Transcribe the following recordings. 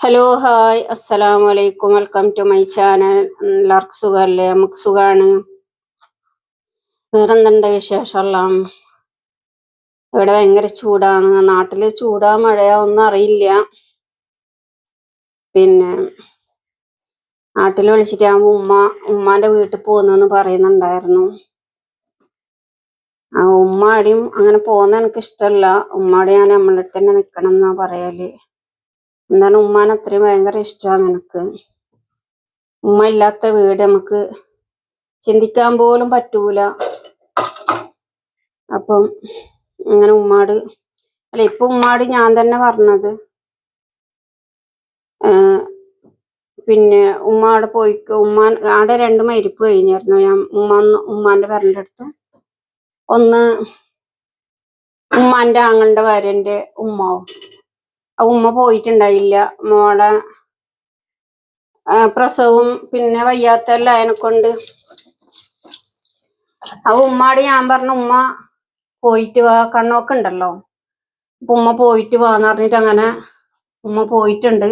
Hello hi അസ്സലാമു വലൈക്കും welcome to my channel എല്ലാവർക്കും സുഖമല്ലേ? നമുക്ക് സുഖമാണ് വേറെന്തുണ്ട് വിശേഷമെല്ലാം? ഇവിടെ ഭയങ്കര ചൂടാണ്. നാട്ടിൽ ചൂടാ മഴയാ ഒന്നും അറിയില്ല. പിന്നെ നാട്ടിൽ വിളിച്ചിട്ടാകുമ്പോൾ ഉമ്മ ഉമ്മാന്റെ വീട്ടിൽ പോകുന്നെന്ന് പറയുന്നുണ്ടായിരുന്നു. ആ ഉമ്മാടിയും അങ്ങനെ പോകുന്ന എനിക്ക് ഇഷ്ടമല്ല ഉമ്മാടെ ഞാൻ നമ്മളെ അടുത്ത് തന്നെ നിൽക്കണം എന്നാ പറയൽ. എന്താണ് ഉമ്മാനെ അത്രയും ഭയങ്കര ഇഷ്ടമാണ് എനിക്ക് ഉമ്മ ഇല്ലാത്ത വീട് നമുക്ക് ചിന്തിക്കാൻ പോലും പറ്റൂല. അപ്പം അങ്ങനെ ഉമ്മാട് അല്ല ഇപ്പൊ ഉമ്മാട് ഞാൻ തന്നെ പറഞ്ഞത് പിന്നെ ഉമ്മ അവിടെ പോയിക്ക് ഉമ്മ അവിടെ രണ്ട് മരിപ്പ് കഴിഞ്ഞായിരുന്നു. ഞാൻ ഉമ്മ ഉമ്മാന്റെ പേരന്റെ അടുത്ത്. ഒന്ന് ഉമ്മാന്റെ ആങ്ങളുടെ വരന്റെ ഉമ്മാവും. ഉമ്മ പോയിട്ടുണ്ടായില്ല. മോളെ പ്രസവും പിന്നെ വയ്യാത്തെല്ലാം കൊണ്ട് ആ ഉമ്മാട് ഞാൻ പറഞ്ഞ ഉമ്മ പോയിട്ട് വാ കണ്ണൊക്കെ ഉണ്ടല്ലോ. അപ്പൊ ഉമ്മ പോയിട്ട് വാന്ന് പറഞ്ഞിട്ട് അങ്ങനെ ഉമ്മ പോയിട്ടുണ്ട്.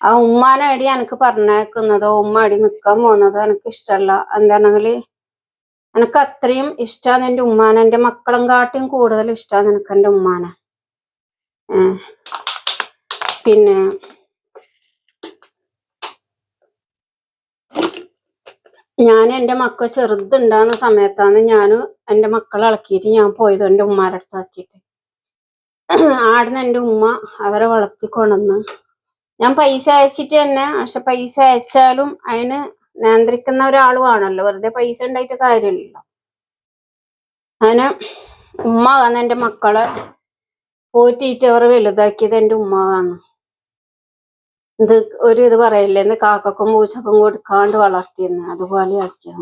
ആ ഉമ്മാനെ അടി എനിക്ക് പറഞ്ഞേക്കുന്നതോ ഉമ്മ അടി നിക്കാൻ പോകുന്നതോ എനിക്ക് ഇഷ്ടമല്ല എന്താണെങ്കിൽ എനിക്ക് അത്രയും ഇഷ്ടമാണ് എന്റെ ഉമ്മാനെ. എന്റെ മക്കളും കാട്ടിയും കൂടുതൽ ഇഷ്ടമാണ് എനിക്ക് എന്റെ ഉമ്മാനെ. പിന്നെ ഞാൻ എന്റെ മക്കൾ ചെറുതുണ്ടാകുന്ന സമയത്താണ് ഞാൻ എന്റെ മക്കളെ ഇളക്കിയിട്ട് ഞാൻ പോയത് എന്റെ ഉമ്മാരുടെ അടുത്താക്കിയിട്ട് ആടുന്ന് എന്റെ ഉമ്മ അവരെ വളർത്തിക്കൊണ്ടെന്ന് ഞാൻ പൈസ അയച്ചിട്ട് തന്നെ പക്ഷെ പൈസ അയച്ചാലും അതിന് നിയന്ത്രിക്കുന്ന ഒരാളുമാണല്ലോ വെറുതെ പൈസ ഉണ്ടായിട്ട് കാര്യമില്ലല്ലോ. അങ്ങനെ ഉമ്മ ആണ് എന്റെ മക്കളെ പോറ്റിയിട്ട് അവർ വലുതാക്കിയത് എന്റെ ഉമ്മ ആണ് ഇത് ഒരു ഇത് പറയില്ലേ? എന്ന് കാക്കക്കും പൂച്ചക്കും കൊടുക്കാണ്ട് വളർത്തിയെന്ന്. അതുപോലെ ആക്കിയ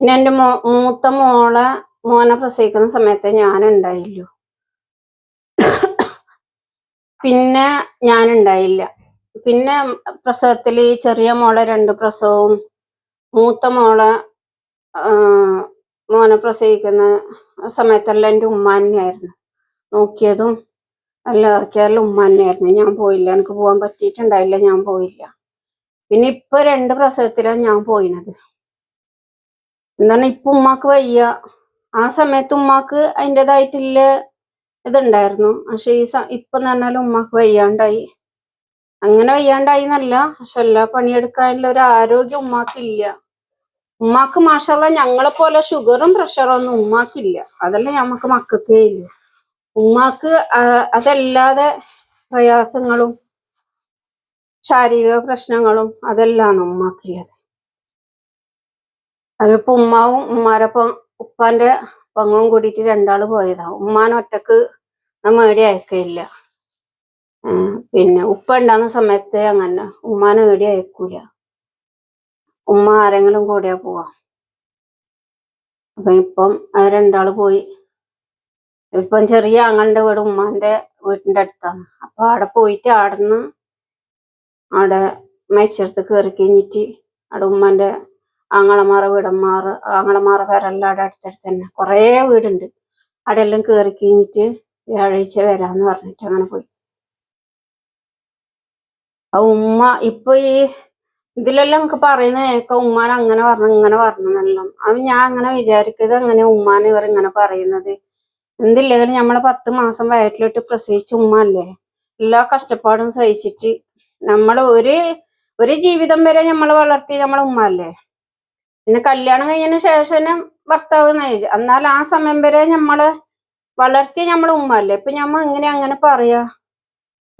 പിന്നെ എന്റെ മോ മൂത്ത മോളെ മോനെ പ്രസവിക്കുന്ന സമയത്ത് ഞാൻ ഉണ്ടായില്ലു പിന്നെ ഞാൻ ഉണ്ടായില്ല പിന്നെ പ്രസവത്തിൽ ചെറിയ മോളെ രണ്ട് പ്രസവവും മൂത്ത മോളെ മോനെ പ്രസവിക്കുന്ന സമയത്തെല്ലാം എന്റെ ഉമ്മ തന്നെയായിരുന്നു. നോക്കിയതും എല്ലാം ഇറക്കിയാലും ഉമ്മ തന്നെയായിരുന്നു. ഞാൻ പോയില്ല. എനിക്ക് പോകാൻ പറ്റിയിട്ടുണ്ടായില്ല. ഞാൻ പോയില്ല. പിന്നെ ഇപ്പൊ രണ്ട് പ്രസവത്തിലാണ് ഞാൻ പോയിനത് എന്താണ് ഇപ്പൊ ഉമ്മാക്ക് വയ്യ. ആ സമയത്ത് ഉമ്മാക്ക് അതിന്റെതായിട്ടുള്ള ഇതുണ്ടായിരുന്നു. പക്ഷെ ഈ ഇപ്പൊ എന്ന് പറഞ്ഞാൽ ഉമ്മാക്ക് വയ്യാണ്ടായി. അങ്ങനെ വയ്യാണ്ടായി എന്നല്ല പക്ഷെ എല്ലാ പണിയെടുക്കാനുള്ള ഒരു ആരോഗ്യം ഉമ്മാക്കില്ല. ഉമ്മാക്ക് മാഷല്ല ഞങ്ങളെ പോലെ ഷുഗറും പ്രഷറും ഒന്നും ഉമ്മാക്കില്ല. അതല്ല ഞമ്മക്ക് മക്കൾക്കേ ഇല്ല. ഉമ്മാക്ക് അതല്ലാതെ പ്രയാസങ്ങളും ശാരീരിക പ്രശ്നങ്ങളും അതെല്ലാം ഉമ്മാക്കില്ലത് അതിപ്പോ ഉമ്മാവും ഉമ്മാരപ്പം ഉപ്പാന്റെ പങ്ങും കൂടിയിട്ട് രണ്ടാൾ പോയതാ. ഉമ്മാനൊറ്റക്ക് നമ്മ ഏടി അയക്കയില്ല പിന്നെ ഉപ്പ ഉണ്ടാകുന്ന സമയത്ത് അങ്ങനെ ഉമ്മാനെ വേടി അയക്കൂല ഉമ്മ ആരെങ്കിലും കൂടിയാ പോവാ. അപ്പൊ ഇപ്പം രണ്ടാൾ പോയി. ഇപ്പം ചെറിയ ആങ്ങളുടെ വീട് ഉമ്മാന്റെ വീട്ടിന്റെ അടുത്താണ്. അപ്പൊ അവിടെ പോയിട്ട് ആടുന്ന് അവിടെ മരിച്ചെടുത്ത് കയറി കഴിഞ്ഞിട്ട് അവിടെ ഉമ്മാന്റെ ആങ്ങളമാറ വീടന്മാറ് ആങ്ങളമാറ പേരെല്ലാം അവിടെ അടുത്തടുത്ത് തന്നെ. കുറേ വീടുണ്ട്. അവിടെ എല്ലാം കയറി കഴിഞ്ഞിട്ട് വ്യാഴാഴ്ച വരാന്ന് പറഞ്ഞിട്ട് അങ്ങനെ പോയി. ആ ഉമ്മ ഇപ്പൊ ഈ ഇതിലെല്ലാം നമുക്ക് പറയുന്ന കേൾക്കാം ഉമ്മാൻ അങ്ങനെ പറഞ്ഞു ഇങ്ങനെ പറഞ്ഞു എന്നെല്ലാം. അത് ഞാൻ അങ്ങനെ വിചാരിക്കുന്നത് അങ്ങനെ ഉമ്മാനെ ഇവർ ഇങ്ങനെ പറയുന്നത്. എന്തില്ലെങ്കിലും നമ്മളെ പത്ത് മാസം വയറ്റിലിട്ട് പ്രസവിച്ച ഉമ്മ അല്ലേ? എല്ലാ കഷ്ടപ്പാടും സഹിച്ചിട്ട് നമ്മൾ ഒരു ഒരു ജീവിതം വരെ നമ്മൾ വളർത്തി നമ്മളെ ഉമ്മ അല്ലേ? പിന്നെ കല്യാണം കഴിഞ്ഞതിന് ശേഷം ഭർത്താവ് നയിച്ചു എന്നാൽ ആ സമയം വരെ നമ്മളെ വളർത്തി നമ്മളെ ഉമ്മ അല്ലേ? ഇപ്പൊ നമ്മ എങ്ങനെ അങ്ങനെ പറയാ?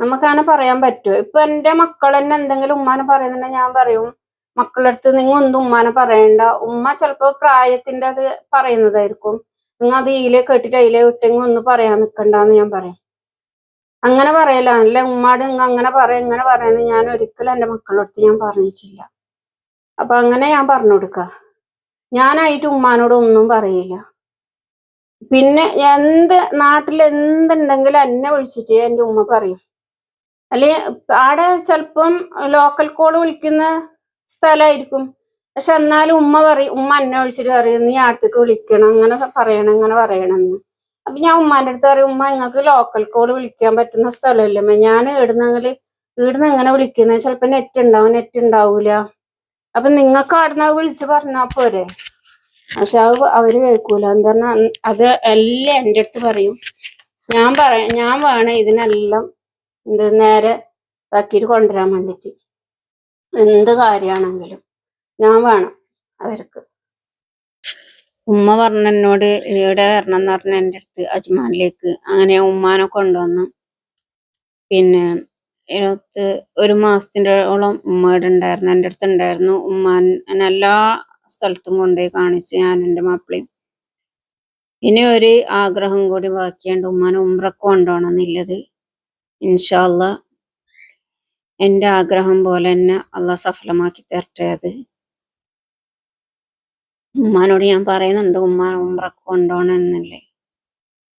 നമുക്ക് അങ്ങനെ പറയാൻ പറ്റുമോ ഇപ്പൊ എന്റെ മക്കൾ തന്നെ എന്തെങ്കിലും ഉമ്മാനെ പറയുന്നുണ്ടെങ്കിൽ ഞാൻ പറയും മക്കളുടെ അടുത്ത് നിങ്ങൾ ഒന്നും ഉമ്മാനെ പറയണ്ട. ഉമ്മ ചിലപ്പോ പ്രായത്തിന്റെ അത് പറയുന്നതായിരിക്കും. നിങ്ങൾ അത് ഈലെ കേട്ടിട്ട് അതിലെ വിട്ടെങ്കിൽ ഒന്ന് പറയാൻ നിൽക്കണ്ടെന്ന് ഞാൻ പറയും. അങ്ങനെ പറയല അല്ല ഉമ്മാട് നിങ്ങൾ അങ്ങനെ പറയാം ഇങ്ങനെ പറയാന്ന് ഞാൻ ഒരിക്കലും എന്റെ മക്കളുടെ അടുത്ത് ഞാൻ പറഞ്ഞിട്ടില്ല. അപ്പൊ അങ്ങനെ ഞാൻ പറഞ്ഞു കൊടുക്ക. ഞാനായിട്ട് ഉമ്മാനോട് ഒന്നും പറയില്ല. പിന്നെ എന്ത് നാട്ടിൽ എന്തുണ്ടെങ്കിലും എന്നെ വിളിച്ചിട്ട് എന്റെ ഉമ്മ പറയും. അല്ലെ ആടെ ചിലപ്പം ലോക്കൽ കോൾ വിളിക്കുന്ന സ്ഥലമായിരിക്കും പക്ഷെ എന്നാലും ഉമ്മ പറയും ഉമ്മ എന്നെ വിളിച്ചിട്ട് പറയും നീ അടുത്തേക്ക് വിളിക്കണം അങ്ങനെ പറയണം ഇങ്ങനെ പറയണമെന്ന് അപ്പൊ ഞാൻ ഉമ്മാന്റെ അടുത്ത് പറയും ഉമ്മ നിങ്ങൾക്ക് ലോക്കൽ കോൾ വിളിക്കാൻ പറ്റുന്ന സ്ഥലമല്ലേ ഞാൻ ഇടുന്നെങ്കിൽ ഇവിടുന്ന് എങ്ങനെ വിളിക്കുന്നത് ചിലപ്പോ നെറ്റ് ഉണ്ടാവും നെറ്റ് ഉണ്ടാവൂല അപ്പൊ നിങ്ങൾക്ക് അവിടുന്ന് വിളിച്ച് പറഞ്ഞാ പോരെ? പക്ഷെ അത് അവർ കേൾക്കൂല. എന്താ അത് എല്ലാം എന്റെ അടുത്ത് പറയും. ഞാൻ പറ ഞാൻ വേണം ഇതിനെല്ലാം എന്ത് നേരെ ഇതാക്കിയിട്ട് കൊണ്ടുവരാൻ വേണ്ടിട്ട് എന്ത് കാര്യമാണെങ്കിലും ഞാൻ വേണം അവർക്ക്. ഉമ്മ പറഞ്ഞ എന്നോട് ഇവിടെ വരണം എന്ന് പറഞ്ഞ എന്റെ അടുത്ത് അജ്മാനിലേക്ക്. അങ്ങനെ ഉമ്മാനെ കൊണ്ടുവന്നു. പിന്നെ ഇതിനകത്ത് ഒരു മാസത്തിന്റെ ഓളം ഉമ്മയുടെ ഉണ്ടായിരുന്നു. എന്റെ അടുത്ത് ഉണ്ടായിരുന്നു. ഉമ്മാൻ എല്ലാ സ്ഥലത്തും കൊണ്ടുപോയി കാണിച്ച് ഞാൻ എന്റെ മാപ്പിളയും ഇനി ഒരു ആഗ്രഹം കൂടി ബാക്കിയുണ്ട്. ഉമ്മാനെ ഉമ്രക്ക് കൊണ്ടുപോകണം എന്നുള്ളത് ഇൻഷാല്ല എന്റെ ആഗ്രഹം പോലെ തന്നെ അള്ളാഹ് സഫലമാക്കി തരട്ടെ അത്. ഉമ്മാനോട് ഞാൻ പറയുന്നുണ്ട് ഉമ്മ ഉമ്രക്ക് കൊണ്ടോണെന്നല്ലേ.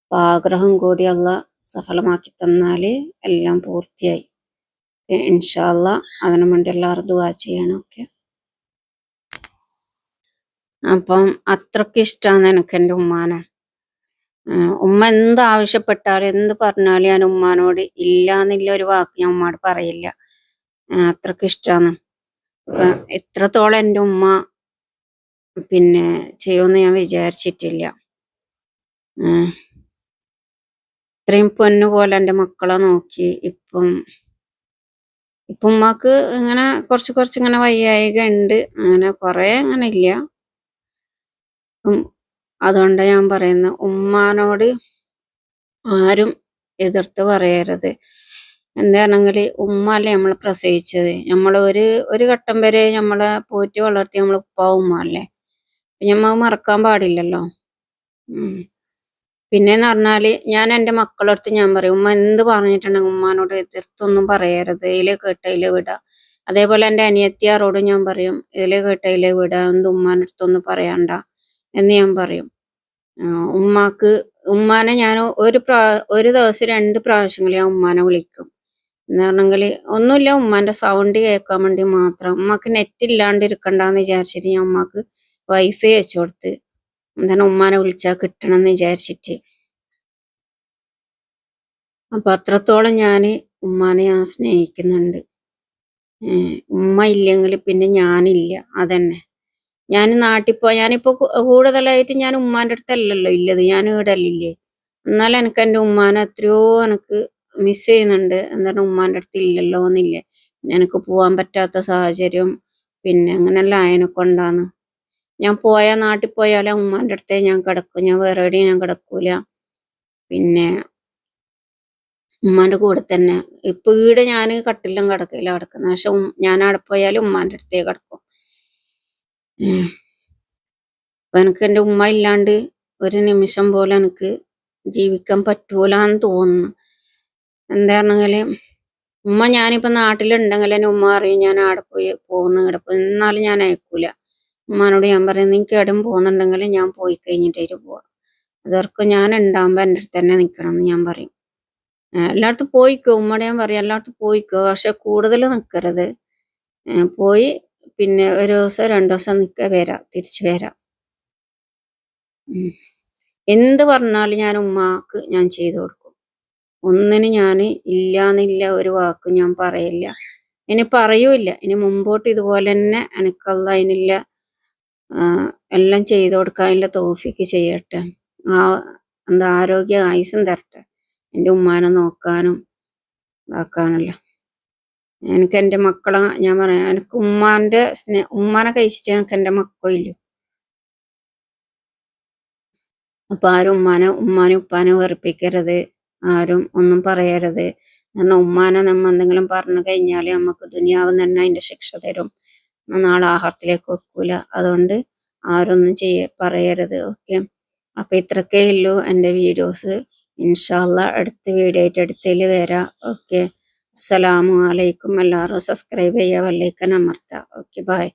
അപ്പൊ ആഗ്രഹം കൂടി അല്ല സഫലമാക്കി തന്നാൽ എല്ലാം പൂർത്തിയായി. ഇൻഷാല്ല അതിനു വേണ്ടി എല്ലാവരും ദുവാ ചെയ്യണം ഒക്കെ അപ്പം അത്രയ്ക്ക് ഇഷ്ടമാണ് എനിക്ക് എന്റെ ഉമ്മാനെ. ഉമ്മ എന്ത് ആവശ്യപ്പെട്ടാലും എന്ത് പറഞ്ഞാലും ഞാൻ ഉമ്മാനോട് ഇല്ല എന്നുള്ള ഒരു വാക്ക് ഞാൻ ഉമ്മാട് പറയില്ല. അത്രയ്ക്ക് ഇഷ്ടമാണ് എത്രത്തോളം എന്റെ ഉമ്മ പിന്നെ ചെയ്യുമെന്ന് ഞാൻ വിചാരിച്ചിട്ടില്ല. ഇത്രയും പൊന്നു പോലെ എന്റെ മക്കളെ നോക്കി ഇപ്പം ഇപ്പം ഉമ്മക്ക് ഇങ്ങനെ കുറച്ച് കുറച്ച് ഇങ്ങനെ വയ്യായിക ഉണ്ട് അങ്ങനെ കുറെ അങ്ങനെ ഇല്ല അതുകൊണ്ട് ഞാൻ പറയുന്നത് ഉമ്മാനോട് ആരും എതിർത്ത് പറയരുത്. എന്താണെങ്കിൽ ഉമ്മ നമ്മൾ പ്രസവിച്ചത്. നമ്മൾ ഒരു ഒരു ഘട്ടം വരെ നമ്മളെ പോറ്റി വളർത്തി നമ്മൾ ഉപ്പ ഉമ്മ അല്ലേ നമ്മൾ മറക്കാൻ പാടില്ലല്ലോ. പിന്നെന്ന് പറഞ്ഞാൽ ഞാൻ എന്റെ മക്കളടുത്ത് ഞാൻ പറയും ഉമ്മ എന്ത് പറഞ്ഞിട്ടുണ്ടെങ്കിൽ ഉമ്മാനോട് എതിർത്തൊന്നും പറയരുത്. ഇതിൽ കേട്ടതിൽ വിടാം. അതേപോലെ എന്റെ അനിയത്തിയാറോട് ഞാൻ പറയും ഇതിൽ കേട്ടതിൽ വിടാം. എന്ത് ഉമ്മാനടുത്തൊന്നും പറയണ്ട. എന്ന് ഞാൻ പറയും. ഉമ്മാക്ക് ഉമ്മാനെ ഞാൻ ഒരു പ്രാ ഒരു ദിവസം രണ്ട് പ്രാവശ്യങ്ങളിൽ ഞാൻ ഉമ്മാനെ വിളിക്കും. എന്ന് പറഞ്ഞെങ്കിൽ ഒന്നുമില്ല ഉമ്മാന്റെ സൗണ്ട് കേൾക്കാൻ വേണ്ടി മാത്രം. ഉമ്മാക്ക് നെറ്റ് ഇല്ലാണ്ട് ഇരിക്കണ്ടെന്ന് വിചാരിച്ചിട്ട് ഞാൻ ഉമ്മാക്ക് വൈഫൈ വെച്ചു കൊടുത്ത് എന്താണ് ഉമ്മാനെ വിളിച്ചാൽ കിട്ടണം എന്ന് വിചാരിച്ചിട്ട്. അപ്പൊ അത്രത്തോളം ഞാൻ ഉമ്മാനെ ഞാൻ സ്നേഹിക്കുന്നുണ്ട്. ഉമ്മ ഇല്ലെങ്കിൽ പിന്നെ ഞാനില്ല. അതന്നെ. ഞാൻ നാട്ടിൽ പോ ഞാനിപ്പോ കൂടുതലായിട്ട് ഞാൻ ഉമ്മാന്റെ അടുത്തല്ലല്ലോ ഇല്ലത്. ഞാൻ ഇവിടെ അല്ലില്ലേ എന്നാലും എനിക്ക് എന്റെ ഉമ്മാനെ എത്രയോ എനിക്ക് മിസ് ചെയ്യുന്നുണ്ട്. എന്താണ് ഉമ്മാന്റെ അടുത്ത് ഇല്ലല്ലോ എന്നില്ലേ. എനിക്ക് പോവാൻ പറ്റാത്ത സാഹചര്യം. പിന്നെ അങ്ങനെയല്ല ആയനെ കൊണ്ടാന്ന്. ഞാൻ പോയ നാട്ടിൽ പോയാലേ ഉമ്മാന്റെ അടുത്തേ ഞാൻ കിടക്കും. ഞാൻ വേറെ എവിടെയും ഞാൻ കിടക്കൂല. പിന്നെ ഉമ്മാന്റെ കൂടെ തന്നെ. ഇപ്പൊ ഈടെ ഞാൻ കട്ടിലും കിടക്കില്ല കിടക്കുന്നത്. പക്ഷെ ഞാൻ അവിടെ പോയാലും ഉമ്മാന്റെ അടുത്തേ കിടക്കും. അപ്പൊ എനിക്ക് എന്റെ ഉമ്മ ഇല്ലാണ്ട് ഒരു നിമിഷം പോലെ എനിക്ക് ജീവിക്കാൻ പറ്റൂലെന്ന് തോന്നുന്നു. എന്താണെങ്കിൽ ഉമ്മ ഞാനിപ്പോൾ നാട്ടിലുണ്ടെങ്കിൽ എന്റെ ഉമ്മ അറിയും ഞാൻ ആടെ പോയി പോകുന്ന കിടക്കും എന്നാലും ഞാൻ അയക്കൂല. ഉമ്മാനോട് ഞാൻ പറയും നിങ്ങൾക്ക് എവിടെയും പോകുന്നുണ്ടെങ്കിൽ ഞാൻ പോയി കഴിഞ്ഞിട്ടേറ്റ് പോവാം. അതർക്ക് ഞാൻ ഉണ്ടാകുമ്പോൾ എന്റെ അടുത്ത് തന്നെ നിൽക്കണം എന്ന് ഞാൻ പറയും. എല്ലായിടത്തും പോയിക്കോ. ഉമ്മയുടെ ഞാൻ പറയും എല്ലായിടത്തും പോയിക്കോ. പക്ഷെ കൂടുതൽ നിൽക്കരുത് പോയി പിന്നെ ഒരു ദിവസം രണ്ടു ദിവസം നിൽക്കുക വരാം തിരിച്ചു വരാം. എന്ത് പറഞ്ഞാലും ഞാൻ ഉമ്മാക്ക് ഞാൻ ചെയ്തു കൊടുക്കും. ഒന്നിന് ഞാൻ ഇല്ലാന്നില്ല ഒരു വാക്ക് ഞാൻ പറയില്ല. ഇനി പറയൂല്ല. ഇനി മുമ്പോട്ട് ഇതുപോലെ തന്നെ എനിക്കല്ല അതിനില്ല എല്ലാം ചെയ്തു കൊടുക്കാനുള്ള തോഫിക്ക് ചെയ്യട്ടെ. ആ എന്താ ആരോഗ്യ ആയുസും തരട്ടെ. എന്റെ ഉമ്മാനെ നോക്കാനും ഇതാക്കാനല്ല. എനിക്ക് എന്റെ മക്കളെ ഞാൻ പറയാം എനിക്ക് ഉമ്മാന്റെ സ്നേ ഉമ്മാനെ കഴിച്ചിട്ട് എനിക്ക് എന്റെ മക്കളില്ല അപ്പൊ ആരും ഉമ്മാനെ ഉമ്മാനെ ഉപ്പാനെ വെറുപ്പിക്കരുത്. ആരും ഒന്നും പറയരുത്. കാരണം ഉമ്മാനെ നമ്മ എന്തെങ്കിലും പറഞ്ഞു കഴിഞ്ഞാൽ നമുക്ക് ദുനിയാവ് തന്നെ അതിന്റെ ശിക്ഷ തരും. നാളെ ആഹാരത്തിലേക്ക് വെക്കൂല. അതുകൊണ്ട് ആരൊന്നും ചെയ്യ പറയരുത്. ഓക്കെ? അപ്പൊ ഇത്രക്കേ ഉള്ളൂ എന്റെ വീഡിയോസ്. ഇൻഷാല്ല അടുത്ത വീഡിയോ ആയിട്ട് അടുത്തതിൽ വരാം. ഓക്കെ? അസ്സലാമു അലൈക്കും. എല്ലാവരും സബ്സ്ക്രൈബ് ചെയ്യുക വല്ലേക്കൻ അമർത്താം ഓക്കെ ബൈ